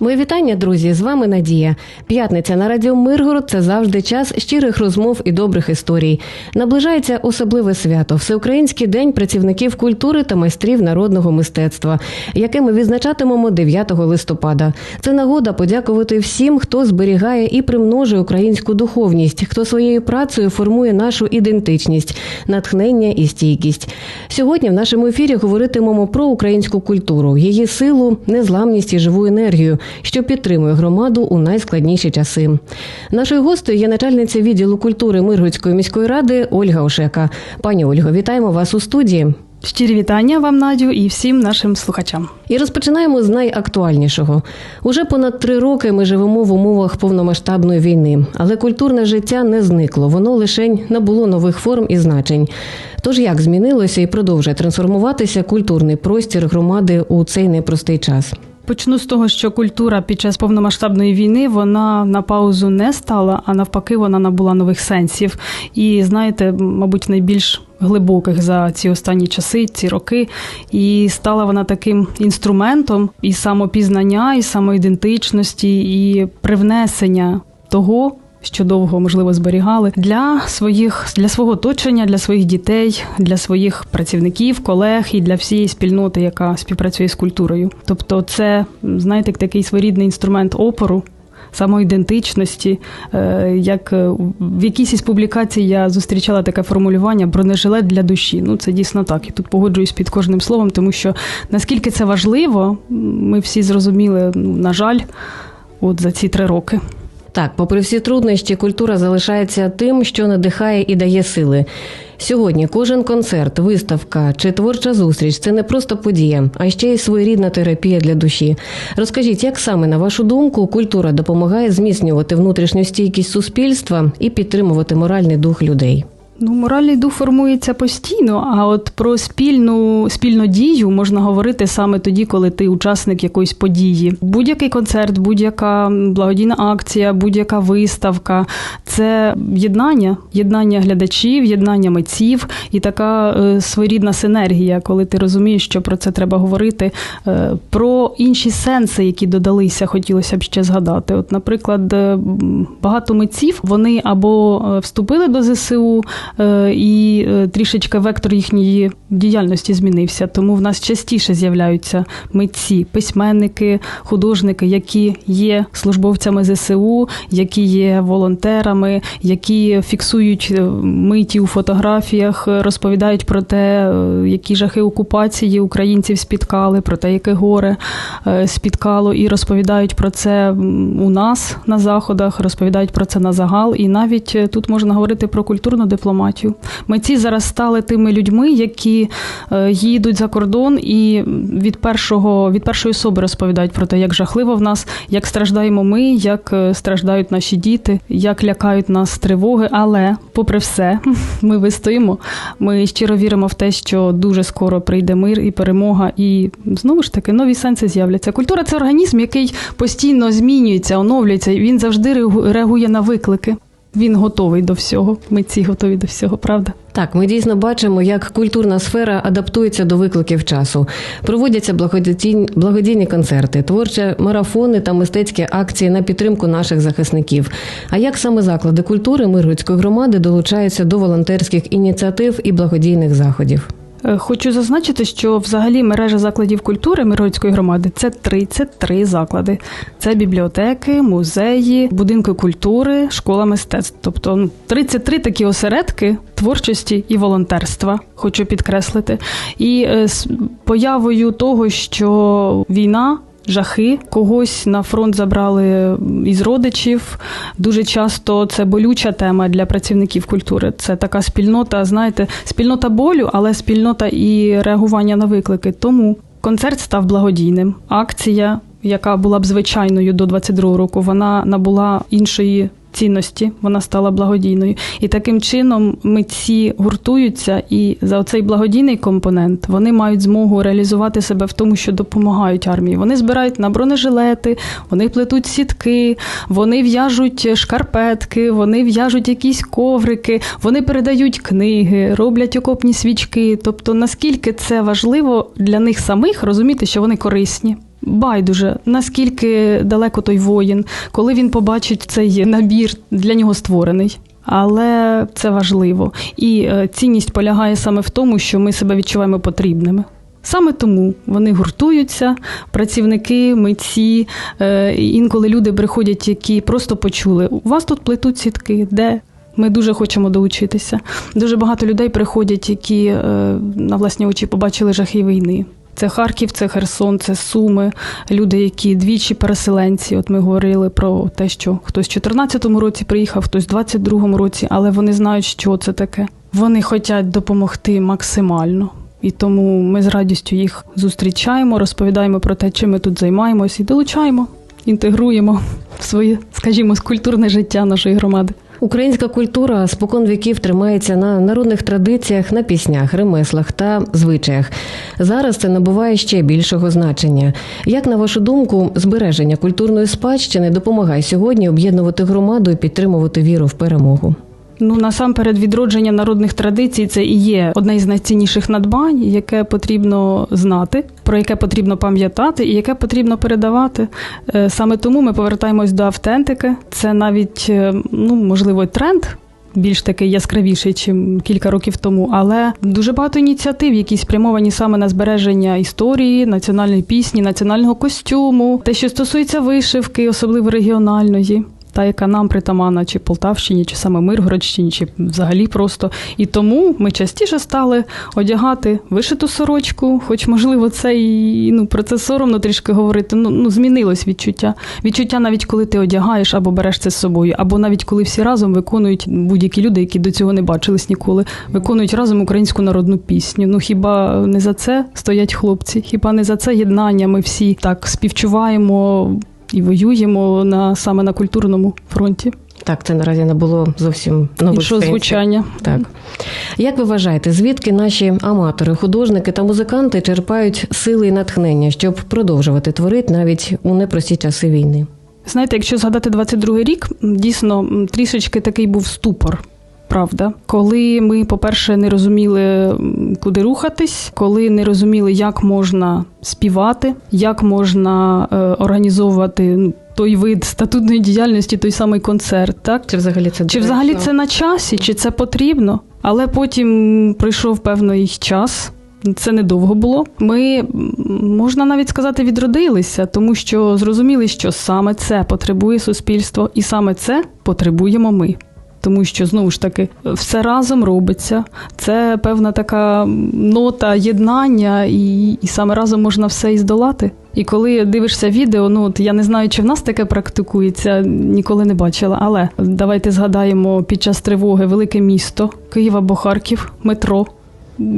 Мої вітання, друзі! З вами Надія. П'ятниця на радіо Миргород це завжди час щирих розмов і добрих історій. Наближається особливе свято Всеукраїнський день працівників культури та майстрів народного мистецтва, яке ми відзначатимемо 9 листопада. Це нагода подякувати всім, хто зберігає і примножує українську духовність, хто своєю працею формує нашу ідентичність, натхнення і стійкість. Сьогодні в нашому ефірі говоритимемо про українську культуру, її силу, незламність і живу енергію що підтримує громаду у найскладніші часи. Нашою гостею є начальниця відділу культури Миргородської міської ради Ольга Ошека. Пані Ольго, вітаємо вас у студії. Щирі вітання вам, Надю, і всім нашим слухачам. І розпочинаємо з найактуальнішого. Уже понад три роки ми живемо в умовах повномасштабної війни, але культурне життя не зникло. Воно лише набуло нових форм і значень. Тож як змінилося і продовжує трансформуватися культурний простір громади у цей непростий час? Почну з того, що культура під час повномасштабної війни вона на паузу не стала, а навпаки, вона набула нових сенсів. І знаєте, мабуть, найбільш глибоких за ці останні часи, ці роки. І стала вона таким інструментом і самопізнання, і самоідентичності, і привнесення того що довго можливо зберігали для своїх для свого оточення, для своїх дітей, для своїх працівників, колег і для всієї спільноти, яка співпрацює з культурою. Тобто, це знаєте, такий своєрідний інструмент опору. Самоідентичності, е, як е, в якійсь із публікацій я зустрічала таке формулювання бронежилет для душі. Ну це дійсно так. І тут погоджуюсь під кожним словом, тому що наскільки це важливо, ми всі зрозуміли, ну на жаль, от за ці три роки. Так, попри всі труднощі, культура залишається тим, що надихає і дає сили. Сьогодні кожен концерт, виставка чи творча зустріч це не просто подія, а ще й своєрідна терапія для душі. Розкажіть, як саме на вашу думку культура допомагає зміцнювати внутрішню стійкість суспільства і підтримувати моральний дух людей? Ну, моральний дух формується постійно, а от про спільну спільну дію можна говорити саме тоді, коли ти учасник якоїсь події. Будь-який концерт, будь-яка благодійна акція, будь-яка виставка це єднання, єднання глядачів, єднання митців і така е, своєрідна синергія, коли ти розумієш, що про це треба говорити. Е, про інші сенси, які додалися, хотілося б ще згадати. От, наприклад, е, багато митців вони або е, вступили до ЗСУ. Е, і е, трішечки вектор їхньої діяльності змінився. Тому в нас частіше з'являються митці, письменники, художники, які є службовцями ЗСУ, які є волонтерами, які фіксують е, миті у фотографіях, розповідають про те, які жахи окупації українців спіткали, про те, яке горе спіткало, і розповідають про це у нас на заходах, розповідають про це на загал. І навіть тут можна говорити про культурну дипломатію дипломатію. Митці зараз стали тими людьми, які е, їдуть за кордон і від першого від першої особи розповідають про те, як жахливо в нас, як страждаємо ми, як е, страждають наші діти, як лякають нас тривоги. Але, попри все, ми вистоїмо. Ми щиро віримо в те, що дуже скоро прийде мир і перемога, і знову ж таки нові сенси з'являться. Культура це організм, який постійно змінюється, оновлюється, і він завжди реагує на виклики він готовий до всього. Ми ці готові до всього, правда? Так, ми дійсно бачимо, як культурна сфера адаптується до викликів часу. Проводяться благодійні, благодійні концерти, творчі марафони та мистецькі акції на підтримку наших захисників. А як саме заклади культури Миргородської громади долучаються до волонтерських ініціатив і благодійних заходів? Е, хочу зазначити, що взагалі мережа закладів культури Миргородської громади це 33 заклади. Це бібліотеки, музеї, будинки культури, школа мистецтв. Тобто 33 такі осередки творчості і волонтерства, хочу підкреслити. І е, з появою того, що війна жахи. Когось на фронт забрали із родичів. Дуже часто це болюча тема для працівників культури. Це така спільнота, знаєте, спільнота болю, але спільнота і реагування на виклики. Тому концерт став благодійним. Акція, яка була б звичайною до 22-го року, вона набула іншої цінності, вона стала благодійною. І таким чином митці гуртуються, і за цей благодійний компонент вони мають змогу реалізувати себе в тому, що допомагають армії. Вони збирають на бронежилети, вони плетуть сітки, вони в'яжуть шкарпетки, вони в'яжуть якісь коврики, вони передають книги, роблять окопні свічки. Тобто, наскільки це важливо для них самих розуміти, що вони корисні. Байдуже, наскільки далеко той воїн, коли він побачить цей набір, для нього створений. Але це важливо. І е, цінність полягає саме в тому, що ми себе відчуваємо потрібними. Саме тому вони гуртуються, працівники, митці. Е, інколи люди приходять, які просто почули: у вас тут плетуть сітки, де? Ми дуже хочемо долучитися. Дуже багато людей приходять, які е, на власні очі побачили жахи війни. Це Харків, це Херсон, це Суми, люди, які двічі переселенці. От ми говорили про те, що хтось в 2014 році приїхав, хтось в 2022 році, але вони знають, що це таке. Вони хочуть допомогти максимально. І тому ми з радістю їх зустрічаємо, розповідаємо про те, чим ми тут займаємось, і долучаємо, інтегруємо в своє, скажімо, культурне життя нашої громади. Українська культура спокон віків тримається на народних традиціях, на піснях, ремеслах та звичаях. Зараз це набуває ще більшого значення. Як на вашу думку, збереження культурної спадщини допомагає сьогодні об'єднувати громаду і підтримувати віру в перемогу? Ну насамперед, відродження народних традицій це і є одне із найцінніших надбань, яке потрібно знати, про яке потрібно пам'ятати і яке потрібно передавати. Е, Саме тому ми повертаємось до автентики. Це навіть е, ну можливо тренд. Більш такий яскравіший, ніж кілька років тому, але дуже багато ініціатив, які спрямовані саме на збереження історії, національної пісні, національного костюму, те, що стосується вишивки, особливо регіональної та яка нам притаманна, чи Полтавщині, чи саме Миргородщині, чи взагалі просто. І тому ми частіше стали одягати вишиту сорочку, хоч, можливо, це і ну, про це соромно трішки говорити. Ну, ну змінилось відчуття. Відчуття, навіть коли ти одягаєш або береш це з собою, або навіть коли всі разом виконують будь-які люди, які до цього не бачились ніколи, виконують разом українську народну пісню. Ну хіба не за це стоять хлопці? Хіба не за це єднання? Ми всі так співчуваємо і воюємо на саме на культурному фронті. Так, це наразі не було зовсім нових Іншого сенсів. звучання. Так. Як ви вважаєте, звідки наші аматори, художники та музиканти черпають сили і натхнення, щоб продовжувати творити навіть у непрості часи війни? Знаєте, якщо згадати 22-й рік, дійсно трішечки такий був ступор. Правда, коли ми, по-перше, не розуміли, куди рухатись, коли не розуміли, як можна співати, як можна е, організовувати ну, той вид статутної діяльності, той самий концерт, так Чи взагалі це чи взагалі це на часі, чи це потрібно? Але потім прийшов певний час. Це недовго було. Ми можна навіть сказати, відродилися, тому що зрозуміли, що саме це потребує суспільство, і саме це потребуємо ми. Тому що знову ж таки все разом робиться. Це певна така нота єднання, і, і саме разом можна все і здолати. І коли дивишся відео, ну от я не знаю, чи в нас таке практикується, ніколи не бачила. Але давайте згадаємо під час тривоги велике місто, Київ або Харків, метро.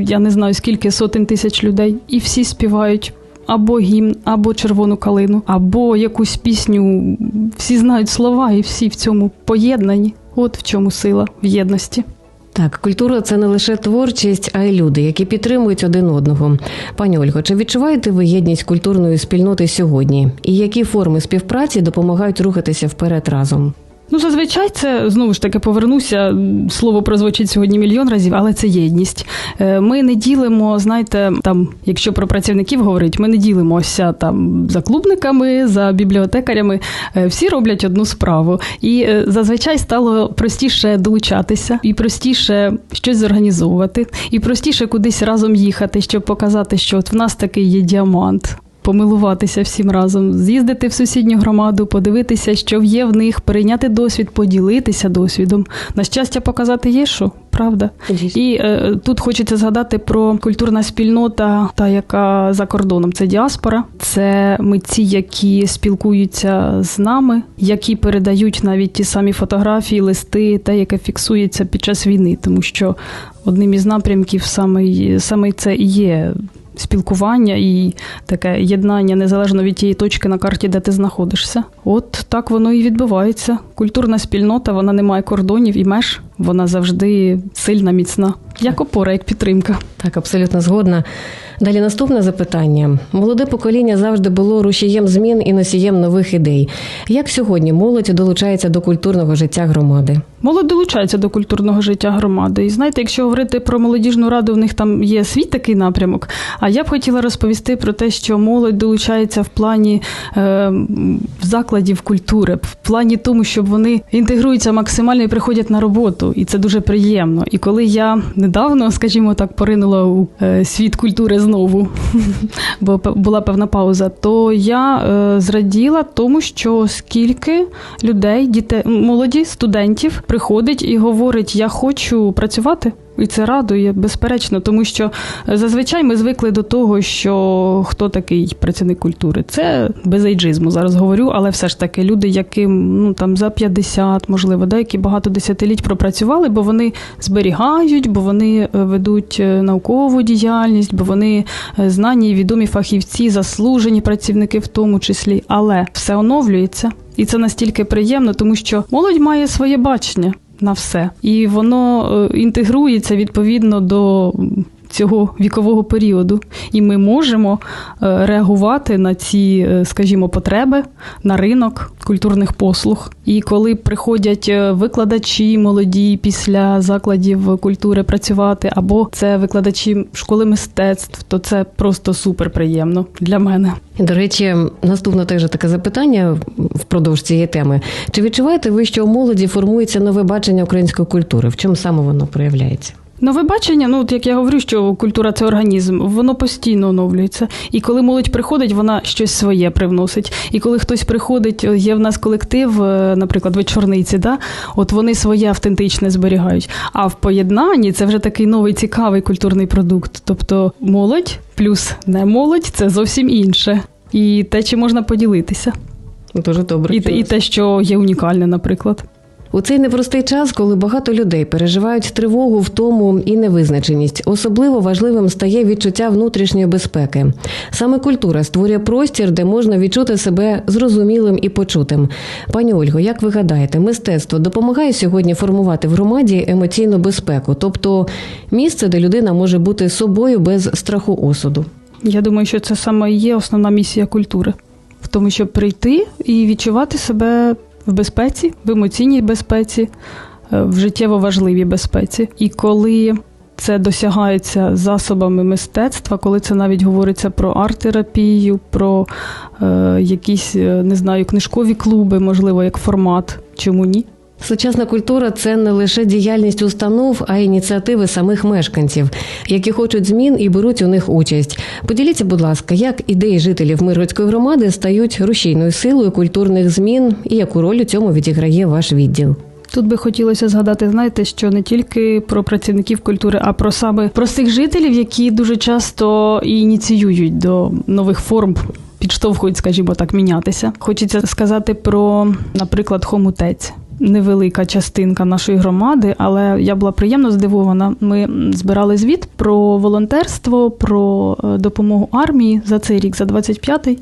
Я не знаю скільки сотень тисяч людей, і всі співають. Або гімн, або червону калину, або якусь пісню. Всі знають слова, і всі в цьому поєднані. От в чому сила в єдності. Так, культура це не лише творчість, а й люди, які підтримують один одного. Пані Ольго, чи відчуваєте ви єдність культурної спільноти сьогодні? І які форми співпраці допомагають рухатися вперед разом? Ну, зазвичай це знову ж таки повернуся. Слово прозвучить сьогодні мільйон разів, але це єдність. Е, Ми не ділимо, знаєте, там, якщо про працівників говорить, ми не ділимося там за клубниками, за бібліотекарями. Е, Всі роблять одну справу. І е, зазвичай стало простіше долучатися, і простіше щось зорганізовувати, і простіше кудись разом їхати, щоб показати, що от в нас такий є діамант помилуватися всім разом, з'їздити в сусідню громаду, подивитися, що є в них, перейняти досвід, поділитися досвідом. На щастя, показати є що. Правда, і е, тут хочеться згадати про культурна спільнота, та яка за кордоном це діаспора, це митці, які спілкуються з нами, які передають навіть ті самі фотографії, листи, те, яке фіксується під час війни, тому що одним із напрямків саме, саме це і є спілкування і таке єднання незалежно від тієї точки на карті, де ти знаходишся. От так воно і відбувається. Культурна спільнота вона не має кордонів і меж. вона завжди сильна, міцна, як опора, як підтримка. Так, абсолютно згодна. Далі наступне запитання. Молоде покоління завжди було рушієм змін і носієм нових ідей. Як сьогодні молодь долучається до культурного життя громади? Молодь долучається до культурного життя громади. І знаєте, якщо говорити про молодіжну раду, в них там є свій такий напрямок. А я б хотіла розповісти про те, що молодь долучається в плані е, закладів культури, в плані тому, щоб вони інтегруються максимально і приходять на роботу. І це дуже приємно. І коли я недавно, скажімо так, поринула у е, світ культури знову, бо була певна пауза, то я е, зраділа тому, що скільки людей, дітей, молоді, студентів приходить і говорить: Я хочу працювати. І це радує, безперечно, тому що е, зазвичай ми звикли до того, що хто такий працівник культури. Це без ейджизму зараз говорю, але все ж таки люди, яким ну там за 50, можливо, да, які багато десятиліть пропрацювали, бо вони зберігають, бо вони е, ведуть е, наукову діяльність, бо вони знані і відомі фахівці, заслужені працівники в тому числі. Але все оновлюється. І це настільки приємно, тому що молодь має своє бачення на все, і воно е, інтегрується відповідно до цього вікового періоду. І ми можемо е, реагувати на ці, е, скажімо, потреби на ринок культурних послуг. І коли приходять е, викладачі молоді після закладів культури працювати, або це викладачі школи мистецтв, то це просто супер приємно для мене. До речі, наступне теж таке запитання впродовж цієї теми. Чи відчуваєте ви, що у молоді формується нове бачення української культури? В чому саме воно проявляється? Нове бачення, ну от як я говорю, що культура це організм, воно постійно оновлюється. І коли молодь приходить, вона щось своє привносить. І коли хтось приходить, є в нас колектив, е, наприклад, вечорниці, да, от вони своє автентичне зберігають. А в поєднанні це вже такий новий цікавий культурний продукт. Тобто молодь плюс не молодь це зовсім інше. І те, чи можна поділитися, Дуже добре. і, і те, що є унікальне, наприклад. У цей непростий час, коли багато людей переживають тривогу, втому і невизначеність, особливо важливим стає відчуття внутрішньої безпеки. Саме культура створює простір, де можна відчути себе зрозумілим і почутим. Пані Ольго, як ви гадаєте, мистецтво допомагає сьогодні формувати в громаді емоційну безпеку, тобто місце, де людина може бути собою без страху осуду? Я думаю, що це саме є основна місія культури. В тому, щоб прийти і відчувати себе в безпеці, в емоційній безпеці, е, в життєво важливій безпеці. І коли це досягається засобами мистецтва, коли це навіть говориться про арт-терапію, про е, якісь, е, не знаю, книжкові клуби, можливо, як формат, чому ні? Сучасна культура це не лише діяльність установ, а й ініціативи самих мешканців, які хочуть змін і беруть у них участь. Поділіться, будь ласка, як ідеї жителів Миргородської громади стають рушійною силою культурних змін і яку роль у цьому відіграє ваш відділ? Тут би хотілося згадати, знаєте, що не тільки про працівників культури, а про саме простих жителів, які дуже часто ініціюють до нових форм. Підштовхують, скажімо так, мінятися. Хочеться сказати про, наприклад, хомутець. Невелика частинка нашої громади, але я була приємно здивована. Ми збирали звіт про волонтерство, про е, допомогу армії за цей рік, за 25-й.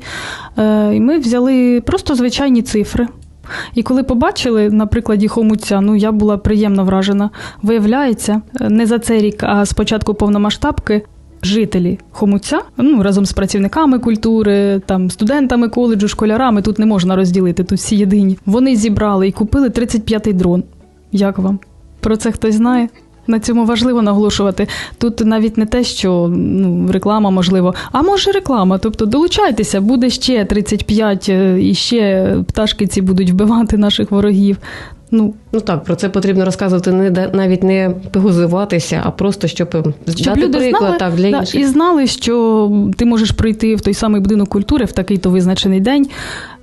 Е, І ми взяли просто звичайні цифри. І коли побачили на прикладі хомуця, ну я була приємно вражена. Виявляється, не за цей рік, а з початку повномасштабки. Жителі Хомуця, ну разом з працівниками культури, там студентами коледжу, школярами тут не можна розділити, тут всі єдині. Вони зібрали і купили 35-й дрон. Як вам? Про це хтось знає? На цьому важливо наголошувати. Тут навіть не те, що ну, реклама можливо, а може реклама. Тобто долучайтеся, буде ще 35, е, і ще пташки ці будуть вбивати наших ворогів. Ну, Ну так, про це потрібно розказувати не навіть не погузуватися, а просто щоб, щоб дати люди приклад знали, так для да, інших. і знали, що ти можеш прийти в той самий будинок культури в такий-то визначений день,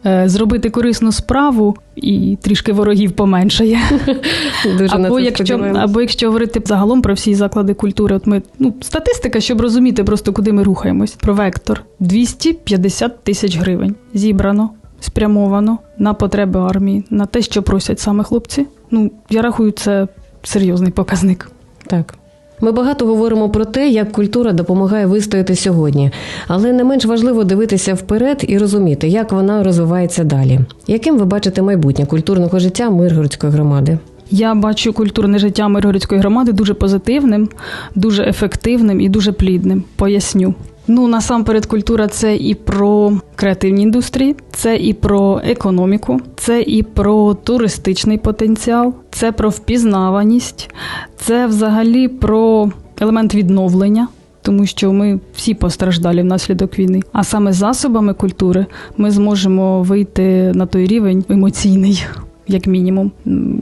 е, зробити корисну справу і трішки ворогів поменшає. Дуже на або це якщо, або якщо говорити загалом про всі заклади культури, от ми ну статистика, щоб розуміти просто куди ми рухаємось. Про вектор 250 тисяч гривень зібрано, спрямовано на потреби армії, на те, що просять саме хлопці. Ну я рахую, це серйозний показник. Так. Ми багато говоримо про те, як культура допомагає вистояти сьогодні, але не менш важливо дивитися вперед і розуміти, як вона розвивається далі. Яким ви бачите майбутнє культурного життя Миргородської громади? Я бачу культурне життя Миргородської громади дуже позитивним, дуже ефективним і дуже плідним. Поясню. Ну, насамперед, культура це і про креативні індустрії, це і про економіку, це і про туристичний потенціал, це про впізнаваність, це взагалі про елемент відновлення. Тому що ми всі постраждалі внаслідок війни. А саме засобами культури ми зможемо вийти на той рівень емоційний, як мінімум,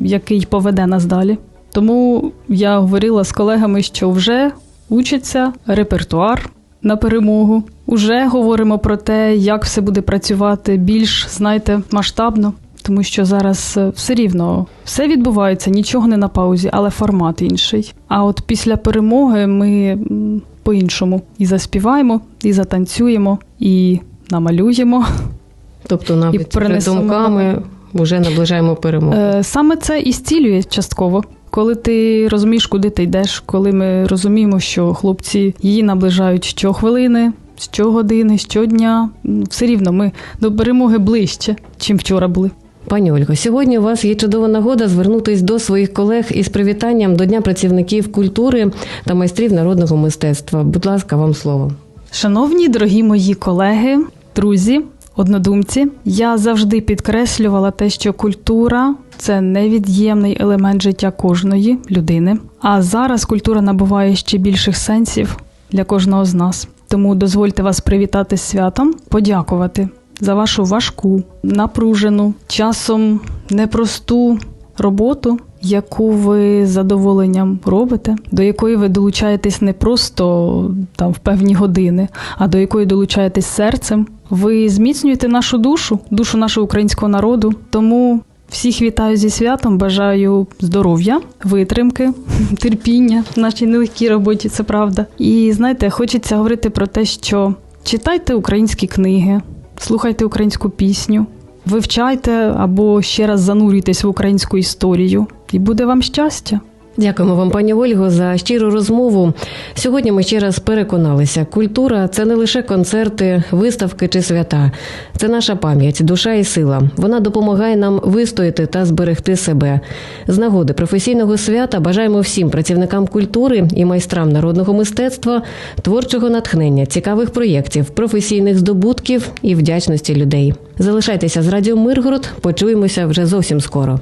який поведе нас далі. Тому я говорила з колегами, що вже учиться репертуар на перемогу. Уже говоримо про те, як все буде працювати більш, знаєте, масштабно. Тому що зараз е, все рівно все відбувається, нічого не на паузі, але формат інший. А от після перемоги ми по-іншому і заспіваємо, і затанцюємо, і намалюємо. Тобто навіть вже принесемо- думками вже наближаємо перемогу. Е, Саме це і зцілює частково. Коли ти розумієш, куди ти йдеш, коли ми розуміємо, що хлопці її наближають щохвилини, щогодини, щодня, все рівно ми до перемоги ближче, чим вчора були. Пані Ольго, сьогодні у вас є чудова нагода звернутись до своїх колег із привітанням до Дня працівників культури та майстрів народного мистецтва. Будь ласка, вам слово. Шановні дорогі мої колеги, друзі, однодумці, я завжди підкреслювала те, що культура це невід'ємний елемент життя кожної людини. А зараз культура набуває ще більших сенсів для кожного з нас. Тому дозвольте вас привітати з святом, подякувати за вашу важку, напружену, часом непросту роботу, яку ви з задоволенням робите, до якої ви долучаєтесь не просто там в певні години, а до якої долучаєтесь серцем. Ви зміцнюєте нашу душу, душу нашого українського народу. Тому всіх вітаю зі святом, бажаю здоров'я, витримки, терпіння в нашій нелегкій роботі, це правда. І знаєте, хочеться говорити про те, що читайте українські книги, слухайте українську пісню, вивчайте або ще раз занурюйтесь в українську історію, і буде вам щастя. Дякуємо вам, пані Ольго, за щиру розмову. Сьогодні ми ще раз переконалися, культура це не лише концерти, виставки чи свята. Це наша пам'ять, душа і сила. Вона допомагає нам вистояти та зберегти себе. З нагоди професійного свята бажаємо всім працівникам культури і майстрам народного мистецтва творчого натхнення, цікавих проєктів, професійних здобутків і вдячності людей. Залишайтеся з радіо Миргород. Почуємося вже зовсім скоро.